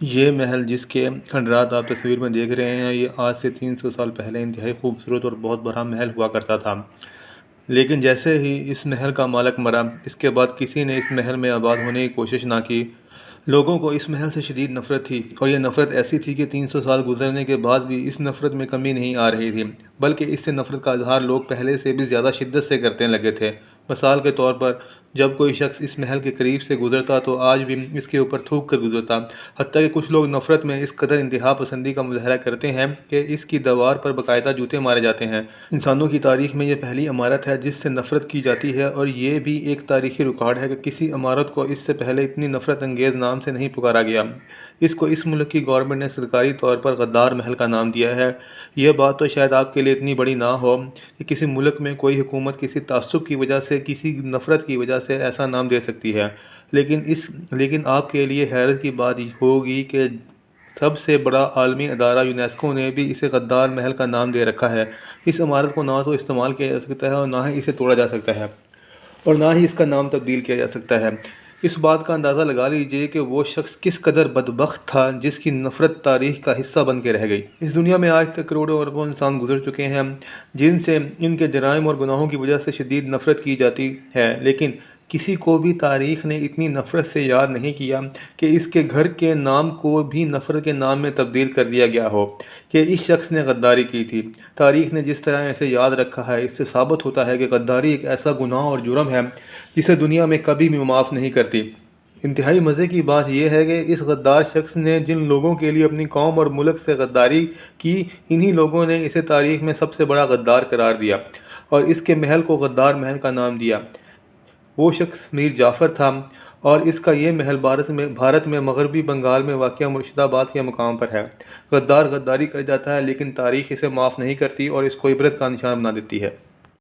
یہ محل جس کے کھنڈرات آپ تصویر میں دیکھ رہے ہیں، یہ آج سے تین سو سال پہلے انتہائی خوبصورت اور بہت بڑا محل ہوا کرتا تھا۔ لیکن جیسے ہی اس محل کا مالک مرا، اس کے بعد کسی نے اس محل میں آباد ہونے کی کوشش نہ کی۔ لوگوں کو اس محل سے شدید نفرت تھی اور یہ نفرت ایسی تھی کہ تین سو سال گزرنے کے بعد بھی اس نفرت میں کمی نہیں آ رہی تھی، بلکہ اس سے نفرت کا اظہار لوگ پہلے سے بھی زیادہ شدت سے کرتے لگے تھے۔ مثال کے طور پر جب کوئی شخص اس محل کے قریب سے گزرتا تو آج بھی اس کے اوپر تھوک کر گزرتا۔ حتیٰ کہ کچھ لوگ نفرت میں اس قدر انتہا پسندی کا مظاہرہ کرتے ہیں کہ اس کی دیوار پر باقاعدہ جوتے مارے جاتے ہیں۔ انسانوں کی تاریخ میں یہ پہلی عمارت ہے جس سے نفرت کی جاتی ہے اور یہ بھی ایک تاریخی ریکارڈ ہے کہ کسی عمارت کو اس سے پہلے اتنی نفرت انگیز نام سے نہیں پکارا گیا۔ اس کو اس ملک کی گورنمنٹ نے سرکاری طور پر غدار محل کا نام دیا ہے۔ یہ بات تو شاید آپ کے لیے اتنی بڑی نہ ہو کہ کسی ملک میں کوئی حکومت کسی تعصب کی وجہ سے، کسی نفرت کی وجہ سے ایسا نام دے سکتی ہے۔ لیکن اس، لیکن آپ کے لیے حیرت کی بات ہوگی کہ سب سے بڑا عالمی ادارہ یونیسکو نے بھی اسے غدار محل کا نام دے رکھا ہے۔ اس عمارت کو نہ تو استعمال کیا جا سکتا ہے اور نہ ہی اسے توڑا جا سکتا ہے اور نہ ہی اس کا نام تبدیل کیا جا سکتا ہے۔ اس بات کا اندازہ لگا لیجیے کہ وہ شخص کس قدر بدبخت تھا جس کی نفرت تاریخ کا حصہ بن کے رہ گئی۔ اس دنیا میں آج تک کروڑوں اربوں انسان گزر چکے ہیں، جن سے ان کے جرائم اور گناہوں کی وجہ سے شدید نفرت کی جاتی ہے، لیکن کسی کو بھی تاریخ نے اتنی نفرت سے یاد نہیں کیا کہ اس کے گھر کے نام کو بھی نفرت کے نام میں تبدیل کر دیا گیا ہو، کہ اس شخص نے غداری کی تھی۔ تاریخ نے جس طرح ایسے یاد رکھا ہے، اس سے ثابت ہوتا ہے کہ غداری ایک ایسا گناہ اور جرم ہے جسے دنیا میں کبھی بھی معاف نہیں کرتی۔ انتہائی مزے کی بات یہ ہے کہ اس غدار شخص نے جن لوگوں کے لیے اپنی قوم اور ملک سے غداری کی، انہی لوگوں نے اسے تاریخ میں سب سے بڑا غدار قرار دیا اور اس کے محل کو غدار محل کا نام دیا۔ وہ شخص میر جعفر تھا اور اس کا یہ محل بھارت میں بھارت میں مغربی بنگال میں واقع مرشد آباد کے مقام پر ہے۔ غدار غداری کر جاتا ہے لیکن تاریخ اسے معاف نہیں کرتی اور اس کو عبرت کا نشان بنا دیتی ہے۔